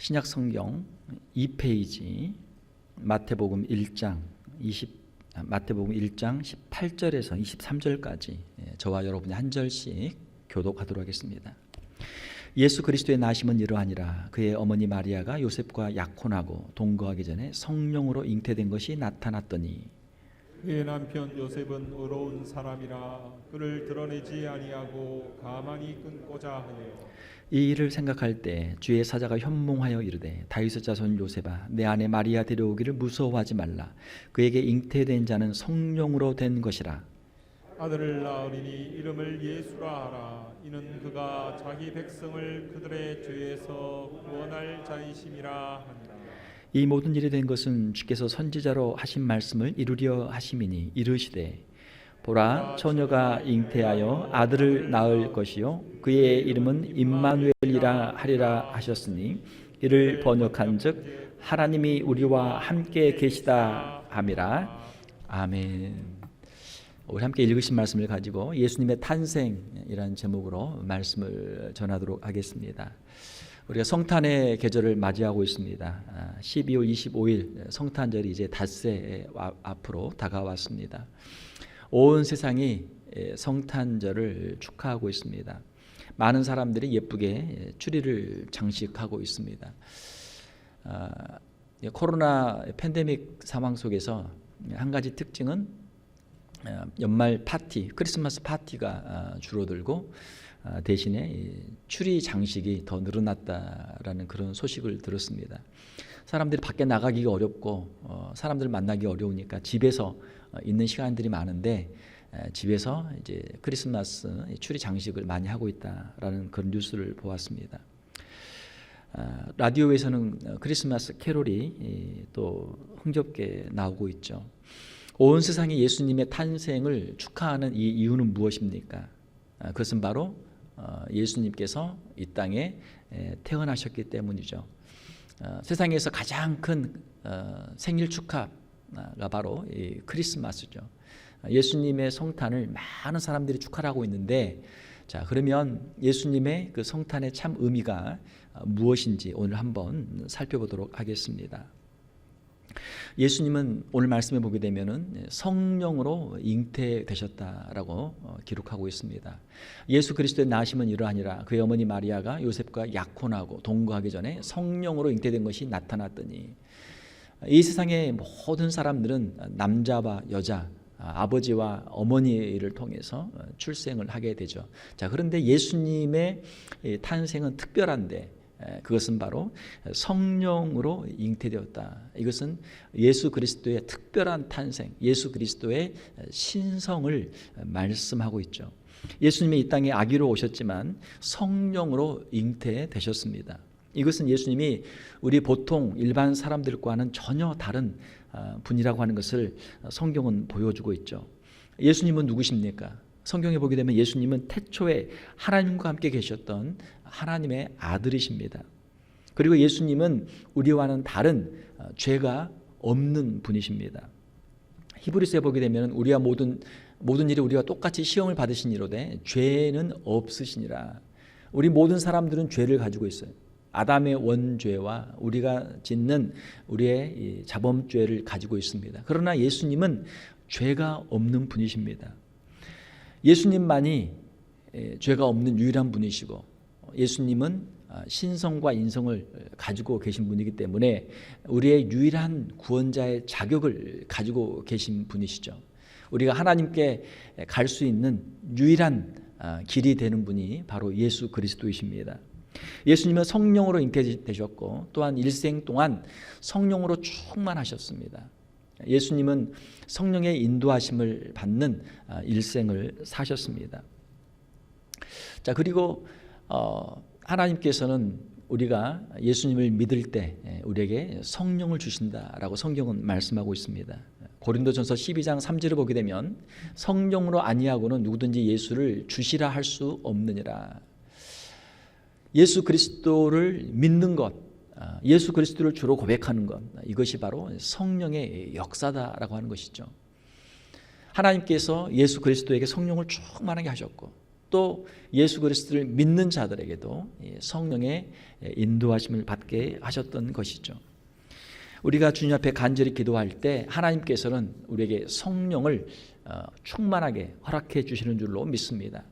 신약 성경 2페이지 마태복음 1장 20 아, 마태복음 1장 18절에서 23절까지 예, 저와 여러분이 한 절씩 교독하도록 하겠습니다. 예수 그리스도의 나심은 이러하니라 그의 어머니 마리아가 요셉과 약혼하고 동거하기 전에 성령으로 잉태된 것이 나타났더니 그의 남편 요셉은 의로운 사람이라 그를 드러내지 아니하고 가만히 끊고자 하여 이 일을 생각할 때 주의 사자가 현몽하여 이르되 다윗의 자손 요셉아 내 아내 마리아 데려오기를 무서워하지 말라. 그에게 잉태된 자는 성령으로 된 것이라. 아들을 낳으리니 이름을 예수라 하라. 이는 그가 자기 백성을 그들의 죄에서 구원할 자이심이라 하니라 이 모든 일이 된 것은 주께서 선지자로 하신 말씀을 이루려 하심이니 이르시되 보라 처녀가 잉태하여 아들을 낳을 것이요 그의 이름은 임마누엘이라 하리라 하셨으니 이를 번역한즉 하나님이 우리와 함께 계시다 함이라 아멘. 우리 함께 읽으신 말씀을 가지고 예수님의 탄생이라는 제목으로 말씀을 전하도록 하겠습니다. 우리가 성탄의 계절을 맞이하고 있습니다. 아, 12월 25일 성탄절이 이제 닷새 앞으로 다가왔습니다. 온 세상이 예, 성탄절을 축하하고 있습니다. 많은 사람들이 예쁘게 추리를 장식하고 있습니다. 아, 예, 코로나 팬데믹 상황 속에서 한 가지 특징은 어, 연말 파티, 크리스마스 파티가 아, 줄어들고 아, 대신에 이 추리 장식이 더 늘어났다라는 그런 소식을 들었습니다. 사람들이 밖에 나가기가 어렵고 어, 사람들 만나기 어려우니까 집에서 어, 있는 시간들이 많은데 에, 집에서 이제 크리스마스 추리 장식을 많이 하고 있다라는 그런 뉴스를 보았습니다. 아, 라디오에서는 어, 크리스마스 캐롤이 이, 또 흥겹게 나오고 있죠. 온 세상이 예수님의 탄생을 축하하는 이 이유는 무엇입니까? 아, 그것은 바로 어, 예수님께서 이 땅에 에, 태어나셨기 때문이죠. 어, 세상에서 가장 큰 어, 생일 축하가 바로 이 크리스마스죠. 예수님의 성탄을 많은 사람들이 축하하고 있는데 자 그러면 예수님의 그 성탄의 참 의미가 어, 무엇인지 오늘 한번 살펴보도록 하겠습니다. 예수님은 오늘 말씀에 보게 되면은 성령으로 잉태되셨다라고 어, 기록하고 있습니다. 예수 그리스도의 나심은 이러하니라 그의 어머니 마리아가 요셉과 약혼하고 동거하기 전에 성령으로 잉태된 것이 나타났더니 이 세상의 모든 사람들은 남자와 여자 아버지와 어머니를 통해서 어, 출생을 하게 되죠. 자, 그런데 예수님의 탄생은 특별한데 그것은 바로 성령으로 잉태되었다. 이것은 예수 그리스도의 특별한 탄생, 예수 그리스도의 신성을 말씀하고 있죠. 예수님이 이 땅에 아기로 오셨지만 성령으로 잉태되셨습니다. 이것은 예수님이 우리 보통 일반 사람들과는 전혀 다른 아, 분이라고 하는 것을 성경은 보여주고 있죠. 예수님은 누구십니까? 성경에 보게 되면 예수님은 태초에 하나님과 함께 계셨던 하나님의 아들이십니다. 그리고 예수님은 우리와는 다른 어, 죄가 없는 분이십니다. 히브리서에 보게 되면 우리와 모든 모든 일이 우리와 똑같이 시험을 받으신 이로되 죄는 없으시니라. 우리 모든 사람들은 죄를 가지고 있어요. 아담의 원죄와 우리가 짓는 우리의 자범죄를 가지고 있습니다. 그러나 예수님은 죄가 없는 분이십니다. 예수님만이 죄가 없는 유일한 분이시고 예수님은 아, 신성과 인성을 가지고 계신 분이기 때문에 우리의 유일한 구원자의 자격을 가지고 계신 분이시죠. 우리가 하나님께 갈 수 있는 유일한 아, 길이 되는 분이 바로 예수 그리스도이십니다. 예수님은 성령으로 잉태되셨고 또한 일생 동안 성령으로 충만하셨습니다. 예수님은 성령의 인도하심을 받는 아, 일생을 사셨습니다. 자 그리고 어, 하나님께서는 우리가 예수님을 믿을 때 예, 우리에게 성령을 주신다라고 성경은 말씀하고 있습니다. 고린도전서 12장 3절을 보게 되면 성령으로 아니하고는 누구든지 예수를 주시라 할 수 없느니라. 예수 그리스도를 믿는 것, 아, 예수 그리스도를 주로 고백하는 것, 이것이 바로 성령의 역사다라고 하는 것이죠. 하나님께서 예수 그리스도에게 성령을 충만하게 하셨고 또 예수 그리스도를 믿는 자들에게도 이 성령의 인도하심을 받게 하셨던 것이죠. 우리가 주님 앞에 간절히 기도할 때 하나님께서는 우리에게 성령을 어, 충만하게 허락해 주시는 줄로 믿습니다.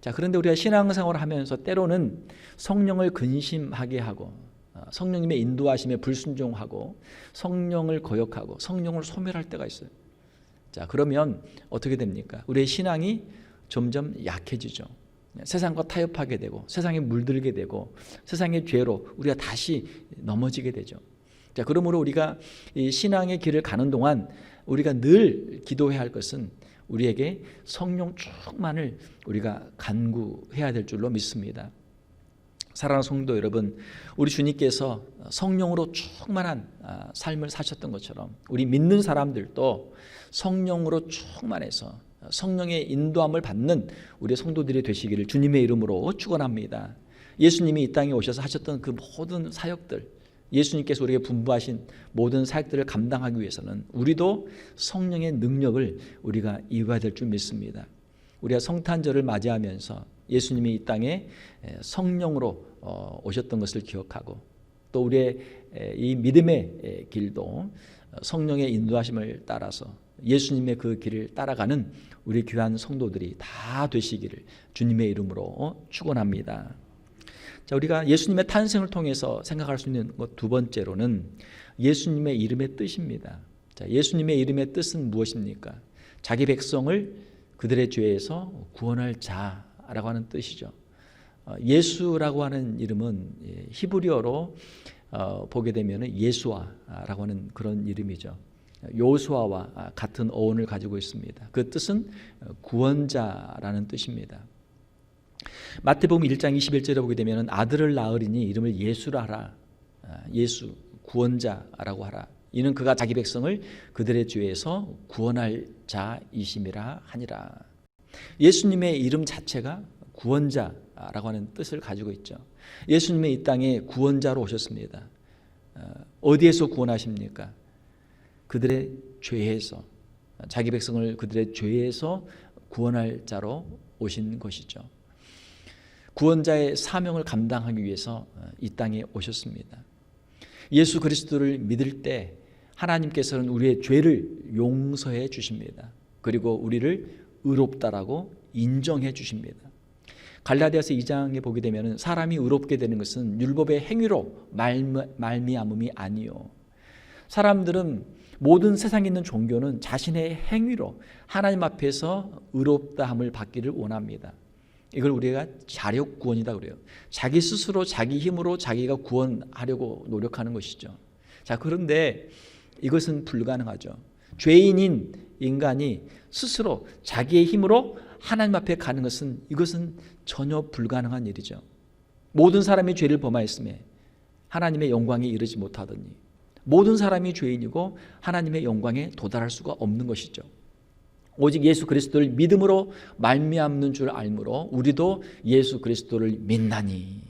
자, 그런데 우리가 신앙생활을 하면서 때로는 성령을 근심하게 하고 어, 성령님의 인도하심에 불순종하고 성령을 거역하고 성령을 소멸할 때가 있어요. 자, 그러면 어떻게 됩니까? 우리의 신앙이 점점 약해지죠. 세상과 타협하게 되고 세상에 물들게 되고 세상의 죄로 우리가 다시 넘어지게 되죠. 자, 그러므로 우리가 이 신앙의 길을 가는 동안 우리가 늘 기도해야 할 것은 우리에게 성령 충만을 우리가 간구해야 될 줄로 믿습니다. 사랑하는 성도 여러분, 우리 주님께서 성령으로 충만한 아, 삶을 사셨던 것처럼 우리 믿는 사람들도 성령으로 충만해서 성령의 인도함을 받는 우리 성도들이 되시기를 주님의 이름으로 축원합니다. 예수님이 이 땅에 오셔서 하셨던 그 모든 사역들 예수님께서 우리에게 분부하신 모든 사역들을 감당하기 위해서는 우리도 성령의 능력을 우리가 이루어야 될 줄 믿습니다. 우리가 성탄절을 맞이하면서 예수님이 이 땅에 성령으로 어, 오셨던 것을 기억하고 또 우리의 이 믿음의 길도 성령의 인도하심을 따라서 예수님의 그 길을 따라가는 우리 귀한 성도들이 다 되시기를 주님의 이름으로 축원합니다. 자, 우리가 예수님의 탄생을 통해서 생각할 수 있는 것 두 번째로는 예수님의 이름의 뜻입니다. 자, 예수님의 이름의 뜻은 무엇입니까? 자기 백성을 그들의 죄에서 구원할 자라고 하는 뜻이죠. 어, 예수라고 하는 이름은 예, 히브리어로 어, 보게 되면 예수아라고 하는 그런 이름이죠. 요수아와 같은 어원을 가지고 있습니다. 그 뜻은 구원자라는 뜻입니다. 마태복음 1장 21절에 보게 되면 아들을 낳으리니 이름을 예수라 하라. 예수 구원자라고 하라. 이는 그가 자기 백성을 그들의 죄에서 구원할 자이심이라 하니라. 예수님의 이름 자체가 구원자 라고 하는 뜻을 가지고 있죠. 예수님의 이 땅에 구원자로 오셨습니다. 어디에서 구원하십니까? 그들의 죄에서 자기 백성을 그들의 죄에서 구원할 자로 오신 것이죠. 구원자의 사명을 감당하기 위해서 이 땅에 오셨습니다. 예수 그리스도를 믿을 때 하나님께서는 우리의 죄를 용서해 주십니다. 그리고 우리를 의롭다라고 인정해 주십니다. 갈라디아서 2장에 보게 되면 사람이 의롭게 되는 것은 율법의 행위로 말미암음이 아니요. 사람들은 모든 세상에 있는 종교는 자신의 행위로 하나님 앞에서 의롭다함을 받기를 원합니다. 이걸 우리가 자력 구원이다 그래요. 자기 스스로 자기 힘으로 자기가 구원하려고 노력하는 것이죠. 자, 그런데 이것은 불가능하죠. 죄인인 인간이 스스로 자기의 힘으로 하나님 앞에 가는 것은 이것은 전혀 불가능한 일이죠. 모든 사람이 죄를 범하였음에 하나님의 영광에 이르지 못하더니 모든 사람이 죄인이고 하나님의 영광에 도달할 수가 없는 것이죠. 오직 예수 그리스도를 믿음으로 말미암는 줄 알므로 우리도 예수 그리스도를 믿나니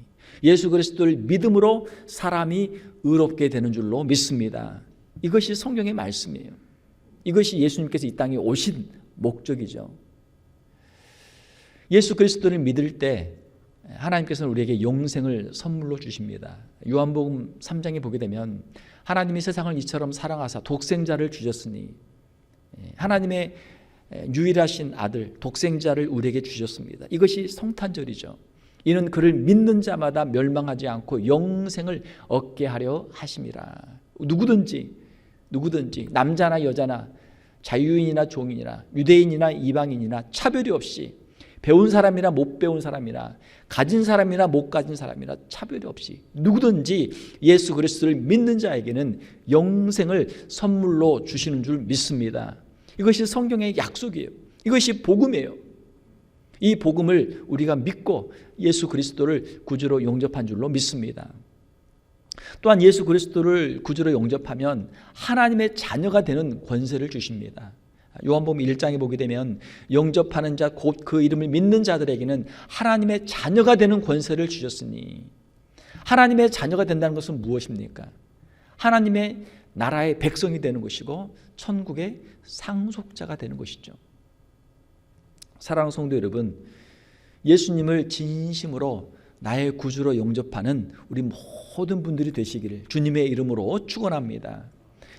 예수 그리스도를 믿음으로 사람이 의롭게 되는 줄로 믿습니다. 이것이 성경의 말씀이에요. 이것이 예수님께서 이 땅에 오신 목적이죠. 예수 그리스도를 믿을 때 하나님께서는 우리에게 영생을 선물로 주십니다. 요한복음 3장에 보게 되면 하나님이 세상을 이처럼 사랑하사 독생자를 주셨으니 하나님의 유일하신 아들 독생자를 우리에게 주셨습니다. 이것이 성탄절이죠. 이는 그를 믿는 자마다 멸망하지 않고 영생을 얻게 하려 하심이라. 누구든지 누구든지 남자나 여자나 자유인이나 종인이나 유대인이나 이방인이나 차별이 없이 배운 사람이나 못 배운 사람이나 가진 사람이나 못 가진 사람이나 차별이 없이 누구든지 예수 그리스도를 믿는 자에게는 영생을 선물로 주시는 줄 믿습니다. 이것이 성경의 약속이에요. 이것이 복음이에요. 이 복음을 우리가 믿고 예수 그리스도를 구주로 영접한 줄로 믿습니다. 또한 예수 그리스도를 구주로 영접하면 하나님의 자녀가 되는 권세를 주십니다. 요한복음 1장에 보게 되면 영접하는 자 곧 그 이름을 믿는 자들에게는 하나님의 자녀가 되는 권세를 주셨으니 하나님의 자녀가 된다는 것은 무엇입니까? 하나님의 나라의 백성이 되는 것이고 천국의 상속자가 되는 것이죠. 사랑하는 성도 여러분, 예수님을 진심으로 나의 구주로 영접하는 우리 모든 분들이 되시기를 주님의 이름으로 축원합니다.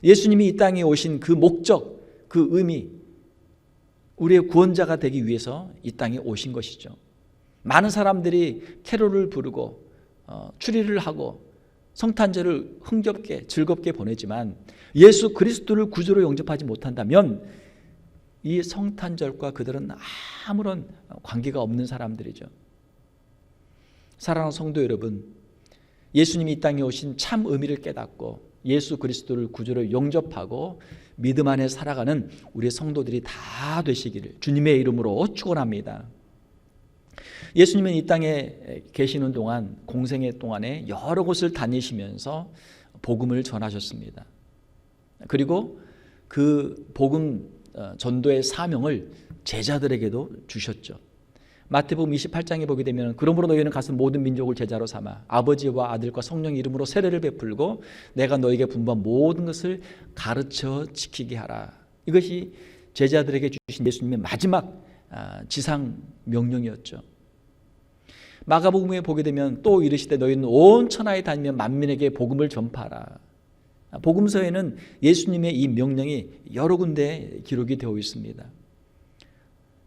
예수님이 이 땅에 오신 그 목적, 그 의미, 우리의 구원자가 되기 위해서 이 땅에 오신 것이죠. 많은 사람들이 캐롤을 부르고 어, 추리를 하고 성탄절을 흥겹게 즐겁게 보내지만 예수 그리스도를 구주로 영접하지 못한다면 이 성탄절과 그들은 아무런 관계가 없는 사람들이죠. 사랑하는 성도 여러분, 예수님이 이 땅에 오신 참 의미를 깨닫고 예수 그리스도를 구주로 영접하고 믿음 안에 살아가는 우리 성도들이 다 되시기를 주님의 이름으로 축원합니다. 예수님은 이 땅에 계시는 동안 공생의 동안에 여러 곳을 다니시면서 복음을 전하셨습니다. 그리고 그 복음 어, 전도의 사명을 제자들에게도 주셨죠. 마태복음 28장에 보게 되면 그러므로 너희는 가서 모든 민족을 제자로 삼아 아버지와 아들과 성령 이름으로 세례를 베풀고 내가 너에게 분부한 모든 것을 가르쳐 지키게 하라. 이것이 제자들에게 주신 예수님의 마지막 아, 지상 명령이었죠. 마가복음에 보게 되면 또 이르시되 너희는 온 천하에 다니며 만민에게 복음을 전파하라. 복음서에는 예수님의 이 명령이 여러 군데 기록이 되어 있습니다.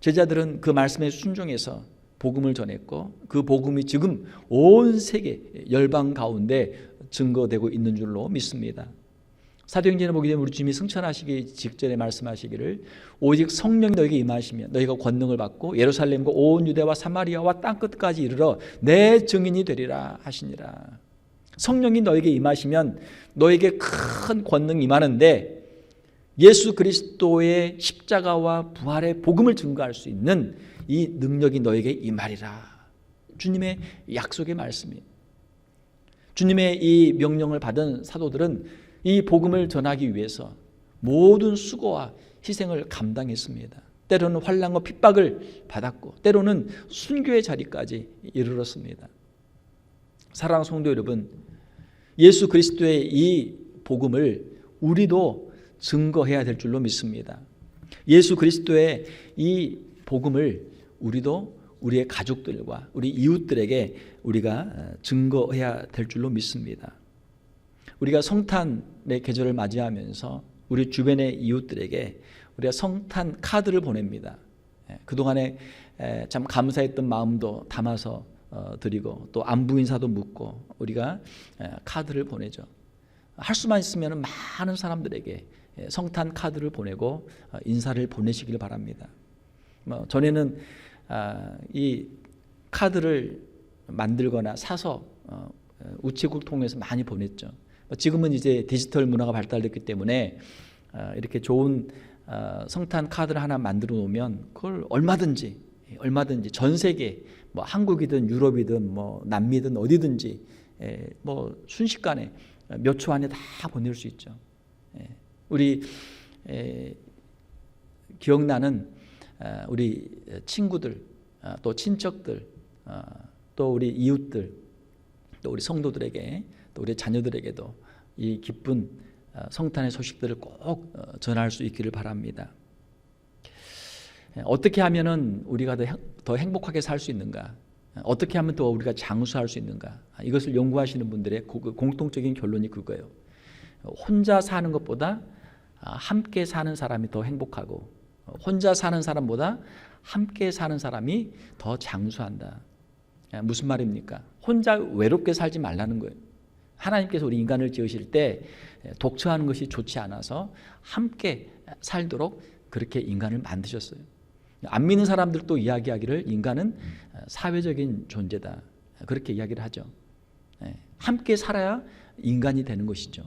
제자들은 그 말씀에 순종해서 복음을 전했고 그 복음이 지금 온 세계 열방 가운데 증거되고 있는 줄로 믿습니다. 사도행전에 보게 되면 우리 주님이 승천하시기 직전에 말씀하시기를 오직 성령이 너에게 임하시면 너희가 권능을 받고 예루살렘과 온 유대와 사마리아와 땅 끝까지 이르러 내 증인이 되리라 하시니라. 성령이 너에게 임하시면 너에게 큰 권능이 임하는데 예수 그리스도의 십자가와 부활의 복음을 증거할 수 있는 이 능력이 너에게 임하리라. 주님의 약속의 말씀이. 주님의 이 명령을 받은 사도들은 이 복음을 전하기 위해서 모든 수고와 희생을 감당했습니다. 때로는 환란과 핍박을 받았고 때로는 순교의 자리까지 이르렀습니다. 사랑하는 성도 여러분, 예수 그리스도의 이 복음을 우리도 증거해야 될 줄로 믿습니다. 예수 그리스도의 이 복음을 우리도 우리의 가족들과 우리 이웃들에게 우리가 증거해야 될 줄로 믿습니다. 우리가 성탄의 계절을 맞이하면서 우리 주변의 이웃들에게 우리가 성탄 카드를 보냅니다. 예, 그동안에 참 감사했던 마음도 담아서 어, 드리고 또 안부 인사도 묻고 우리가 카드를 보내죠. 할 수만 있으면 많은 사람들에게 예, 성탄 카드를 보내고 어, 인사를 보내시길 바랍니다. 뭐 전에는 아, 이 카드를 만들거나 사서 어, 우체국 통해서 많이 보냈죠. 뭐 지금은 이제 디지털 문화가 발달됐기 때문에 아, 이렇게 좋은 아, 성탄 카드를 하나 만들어 놓으면 그걸 얼마든지 얼마든지 전 세계 뭐 한국이든 유럽이든 뭐 남미든 어디든지 예, 뭐 순식간에 몇 초 안에 다 보낼 수 있죠. 예, 우리 기억나는 아, 우리 친구들 아, 또 친척들 아, 또 우리 이웃들 또 우리 성도들에게 또 우리 자녀들에게도 이 기쁜 성탄의 소식들을 꼭 어, 전할 수 있기를 바랍니다. 예, 어떻게 하면은 우리가 더 행복하게 살 수 있는가? 어떻게 하면 더 우리가 장수할 수 있는가? 이것을 연구하시는 분들의 그 공통적인 결론이 그거예요. 혼자 사는 것보다 함께 사는 사람이 더 행복하고 혼자 사는 사람보다 함께 사는 사람이 더 장수한다. 무슨 말입니까? 혼자 외롭게 살지 말라는 거예요. 하나님께서 우리 인간을 지으실 때 독처하는 것이 좋지 않아서 함께 살도록 그렇게 인간을 만드셨어요. 안 믿는 사람들도 이야기하기를 인간은 사회적인 존재다. 그렇게 이야기를 하죠. 함께 살아야 인간이 되는 것이죠.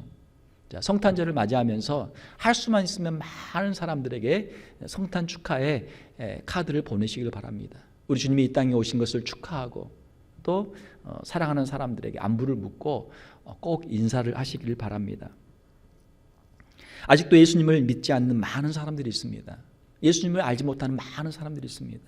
자, 성탄절을 맞이하면서 할 수만 있으면 많은 사람들에게 성탄 축하의 카드를 보내시길 바랍니다. 우리 주님이 이 땅에 오신 것을 축하하고 또 어, 사랑하는 사람들에게 안부를 묻고 어, 꼭 인사를 하시길 바랍니다. 아직도 예수님을 믿지 않는 많은 사람들이 있습니다. 예수님을 알지 못하는 많은 사람들이 있습니다.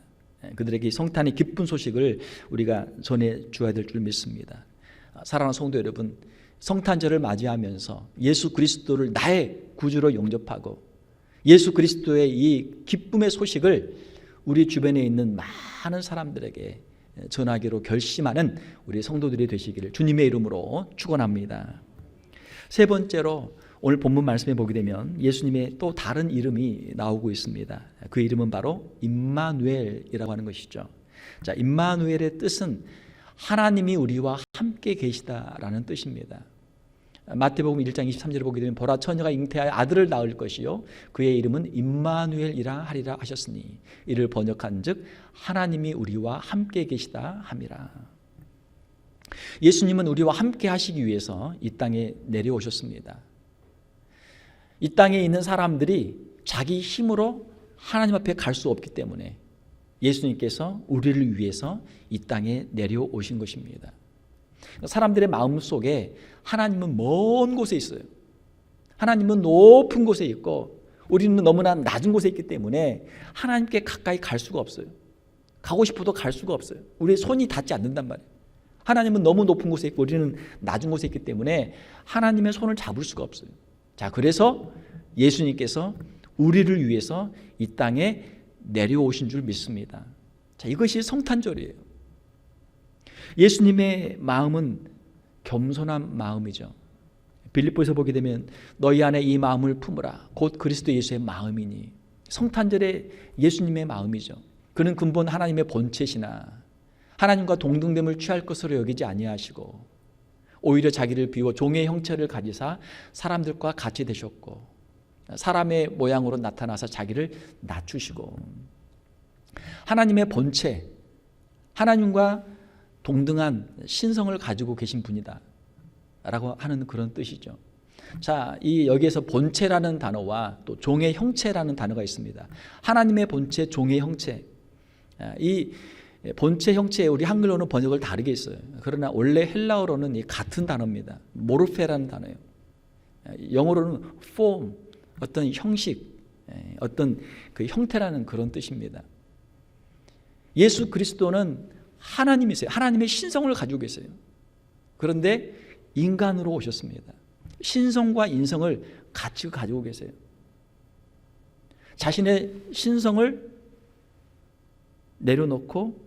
그들에게 성탄의 기쁜 소식을 우리가 전해 주어야 될 줄 믿습니다. 아, 사랑하는 성도 여러분, 성탄절을 맞이하면서 예수 그리스도를 나의 구주로 영접하고 예수 그리스도의 이 기쁨의 소식을 우리 주변에 있는 많은 사람들에게 전하기로 결심하는 우리 성도들이 되시기를 주님의 이름으로 축원합니다. 세 번째로 오늘 본문 말씀에 보게 되면 예수님의 또 다른 이름이 나오고 있습니다. 그 이름은 바로 임마누엘이라고 하는 것이죠. 자, 임마누엘의 뜻은 하나님이 우리와 함께 계시다라는 뜻입니다. 마태복음 1장 23절을 보게 되면 보라 처녀가 잉태하여 아들을 낳을 것이요 그의 이름은 임마누엘이라 하리라 하셨으니 이를 번역한즉 하나님이 우리와 함께 계시다 함이라. 예수님은 우리와 함께 하시기 위해서 이 땅에 내려오셨습니다. 이 땅에 있는 사람들이 자기 힘으로 하나님 앞에 갈 수 없기 때문에 예수님께서 우리를 위해서 이 땅에 내려오신 것입니다. 사람들의 마음 속에 하나님은 먼 곳에 있어요. 하나님은 높은 곳에 있고 우리는 너무나 낮은 곳에 있기 때문에 하나님께 가까이 갈 수가 없어요. 가고 싶어도 갈 수가 없어요. 우리의 손이 닿지 않는단 말이에요. 하나님은 너무 높은 곳에 있고 우리는 낮은 곳에 있기 때문에 하나님의 손을 잡을 수가 없어요. 자, 그래서 예수님께서 우리를 위해서 이 땅에 내려오신 줄 믿습니다. 자, 이것이 성탄절이에요. 예수님의 마음은 겸손한 마음이죠. 빌립보에서 보게 되면 너희 안에 이 마음을 품으라. 곧 그리스도 예수의 마음이니. 성탄절의 예수님의 마음이죠. 그는 근본 하나님의 본체시나 하나님과 동등됨을 취할 것으로 여기지 아니하시고 오히려 자기를 비워 종의 형체를 가지사 사람들과 같이 되셨고 사람의 모양으로 나타나서 자기를 낮추시고 하나님의 본체 하나님과 동등한 신성을 가지고 계신 분이다. 라고 하는 그런 뜻이죠. 자, 이 여기에서 본체라는 단어와 또 종의 형체라는 단어가 있습니다. 하나님의 본체, 종의 형체. 아, 이 본체 형체 우리 한글로는 번역을 다르게 했어요. 그러나 원래 헬라어로는 이 같은 단어입니다. 모르페라는 단어예요. 아, 영어로는 form, 어떤 형식, 예, 어떤 그 형태라는 그런 뜻입니다. 예수 그리스도는 하나님이세요. 하나님의 신성을 가지고 계세요. 그런데 인간으로 오셨습니다. 신성과 인성을 같이 가지고 계세요. 자신의 신성을 내려놓고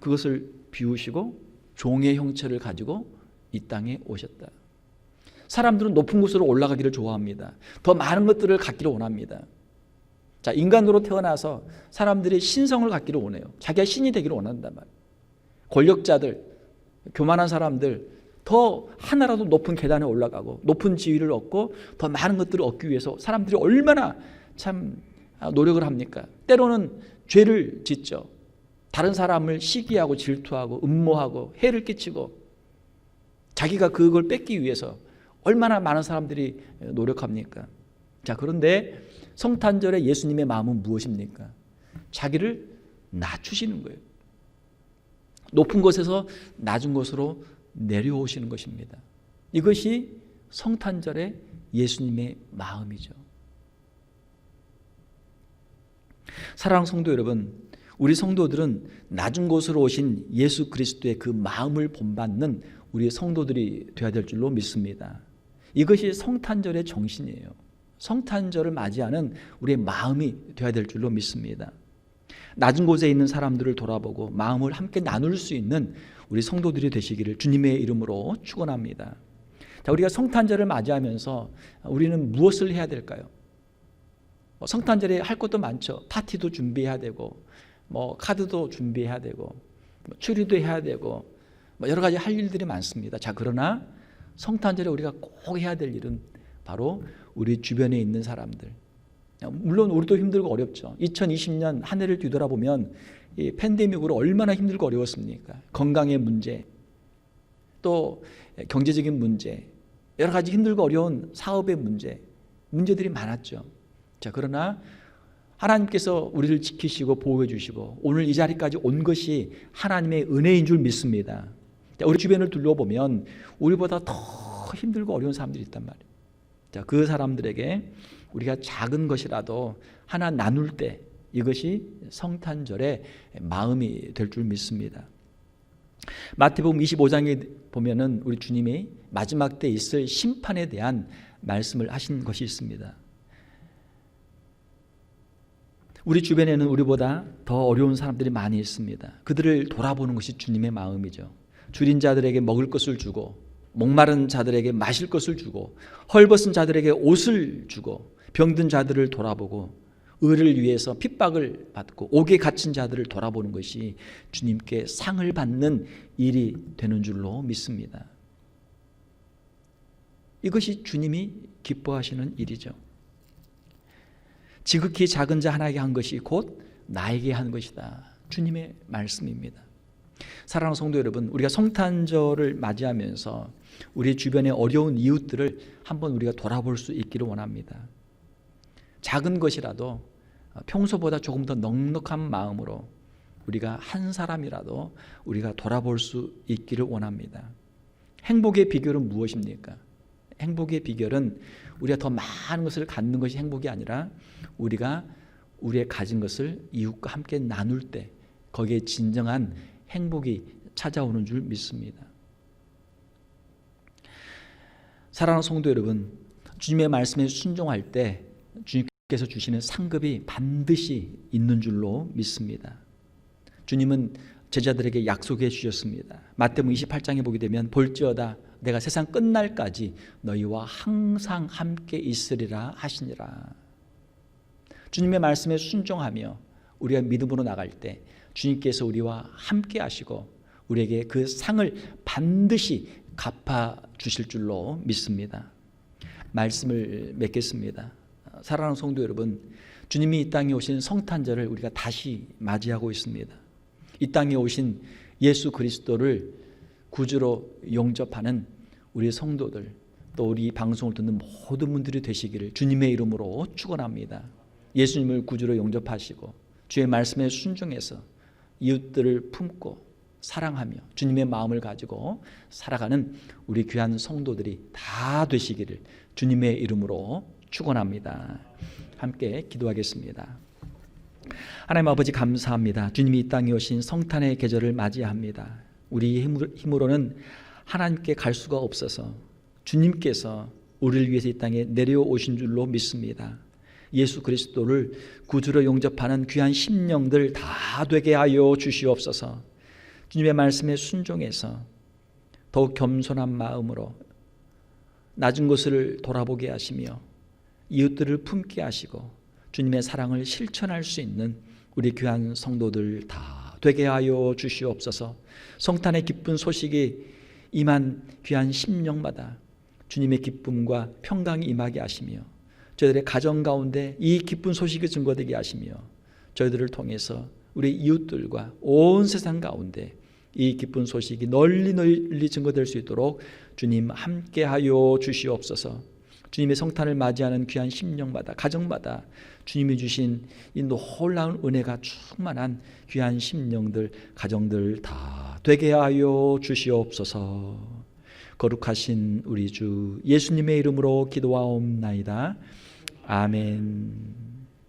그것을 비우시고 종의 형체를 가지고 이 땅에 오셨다. 사람들은 높은 곳으로 올라가기를 좋아합니다. 더 많은 것들을 갖기를 원합니다. 자, 인간으로 태어나서 사람들이 신성을 갖기를 원해요. 자기가 신이 되기를 원한단 말이에요. 권력자들, 교만한 사람들, 더 하나라도 높은 계단에 올라가고 높은 지위를 얻고 더 많은 것들을 얻기 위해서 사람들이 얼마나 참 노력을 합니까? 때로는 죄를 짓죠. 다른 사람을 시기하고 질투하고 음모하고 해를 끼치고 자기가 그걸 뺏기 위해서 얼마나 많은 사람들이 노력합니까? 자, 그런데 성탄절에 예수님의 마음은 무엇입니까? 자기를 낮추시는 거예요. 높은 곳에서 낮은 곳으로 내려오시는 것입니다. 이것이 성탄절의 예수님의 마음이죠. 사랑 성도 여러분, 우리 성도들은 낮은 곳으로 오신 예수 그리스도의 그 마음을 본받는 우리 성도들이 되어야 될 줄로 믿습니다. 이것이 성탄절의 정신이에요. 성탄절을 맞이하는 우리의 마음이 되어야 될 줄로 믿습니다. 낮은 곳에 있는 사람들을 돌아보고 마음을 함께 나눌 수 있는 우리 성도들이 되시기를 주님의 이름으로 축원합니다. 자, 우리가 성탄절을 맞이하면서 우리는 무엇을 해야 될까요? 뭐 성탄절에 할 것도 많죠. 파티도 준비해야 되고, 뭐 카드도 준비해야 되고, 뭐 추리도 해야 되고, 뭐 여러 가지 할 일들이 많습니다. 자, 그러나 성탄절에 우리가 꼭 해야 될 일은 바로 우리 주변에 있는 사람들. 물론 우리도 힘들고 어렵죠. 2020년 한 해를 뒤돌아보면 이 팬데믹으로 얼마나 힘들고 어려웠습니까? 건강의 문제, 또 경제적인 문제, 여러 가지 힘들고 어려운 사업의 문제, 문제들이 많았죠. 자, 그러나 하나님께서 우리를 지키시고 보호해 주시고 오늘 이 자리까지 온 것이 하나님의 은혜인 줄 믿습니다. 자, 우리 주변을 둘러보면 우리보다 더 힘들고 어려운 사람들이 있단 말이에요. 자, 그 사람들에게 우리가 작은 것이라도 하나 나눌 때 이것이 성탄절의 마음이 될 줄 믿습니다. 마태복음 25장에 보면은 우리 주님이 마지막 때 있을 심판에 대한 말씀을 하신 것이 있습니다. 우리 주변에는 우리보다 더 어려운 사람들이 많이 있습니다. 그들을 돌아보는 것이 주님의 마음이죠. 줄인 자들에게 먹을 것을 주고 목마른 자들에게 마실 것을 주고 헐벗은 자들에게 옷을 주고 병든 자들을 돌아보고 의를 위해서 핍박을 받고 옥에 갇힌 자들을 돌아보는 것이 주님께 상을 받는 일이 되는 줄로 믿습니다. 이것이 주님이 기뻐하시는 일이죠. 지극히 작은 자 하나에게 한 것이 곧 나에게 한 것이다. 주님의 말씀입니다. 사랑하는 성도 여러분, 우리가 성탄절을 맞이하면서 우리 주변의 어려운 이웃들을 한번 우리가 돌아볼 수 있기를 원합니다. 작은 것이라도 평소보다 조금 더 넉넉한 마음으로 우리가 한 사람이라도 우리가 돌아볼 수 있기를 원합니다. 행복의 비결은 무엇입니까? 행복의 비결은 우리가 더 많은 것을 갖는 것이 행복이 아니라 우리가 우리의 가진 것을 이웃과 함께 나눌 때 거기에 진정한 행복이 찾아오는 줄 믿습니다. 사랑하는 성도 여러분, 주님의 말씀에 순종할 때 주님께서 주시는 상급이 반드시 있는 줄로 믿습니다. 주님은 제자들에게 약속해 주셨습니다. 마태복음 28장에 보게 되면 볼지어다 내가 세상 끝날까지 너희와 항상 함께 있으리라 하시니라. 주님의 말씀에 순종하며 우리가 믿음으로 나갈 때 주님께서 우리와 함께 하시고 우리에게 그 상을 반드시 갚아 주실 줄로 믿습니다. 말씀을 맺겠습니다. 사랑하는 성도 여러분, 주님이 이 땅에 오신 성탄절을 우리가 다시 맞이하고 있습니다. 이 땅에 오신 예수 그리스도를 구주로 용접하는 우리 성도들 또 우리 방송을 듣는 모든 분들이 되시기를 주님의 이름으로 축원합니다. 예수님을 구주로 용접하시고 주의 말씀에 순종해서 이웃들을 품고 사랑하며 주님의 마음을 가지고 살아가는 우리 귀한 성도들이 다 되시기를 주님의 이름으로 축원합니다. 함께 기도하겠습니다. 하나님 아버지 감사합니다. 주님이 이 땅에 오신 성탄의 계절을 맞이합니다. 우리 힘으로는 하나님께 갈 수가 없어서 주님께서 우리를 위해서 이 땅에 내려오신 줄로 믿습니다. 예수 그리스도를 구주로 용접하는 귀한 심령들 다 되게 하여 주시옵소서. 주님의 말씀에 순종해서 더욱 겸손한 마음으로 낮은 곳을 돌아보게 하시며 이웃들을 품게 하시고 주님의 사랑을 실천할 수 있는 우리 귀한 성도들 다 되게 하여 주시옵소서. 성탄의 기쁜 소식이 임한 귀한 심령마다 주님의 기쁨과 평강이 임하게 하시며 저희들의 가정 가운데 이 기쁜 소식이 증거되게 하시며 저희들을 통해서 우리 이웃들과 온 세상 가운데 이 기쁜 소식이 널리 널리 증거될 수 있도록 주님 함께하여 주시옵소서. 주님의 성탄을 맞이하는 귀한 심령마다 가정마다 주님이 주신 이 놀라운 은혜가 충만한 귀한 심령들 가정들 다 되게 하여 주시옵소서. 거룩하신 우리 주 예수님의 이름으로 기도하옵나이다. 아멘.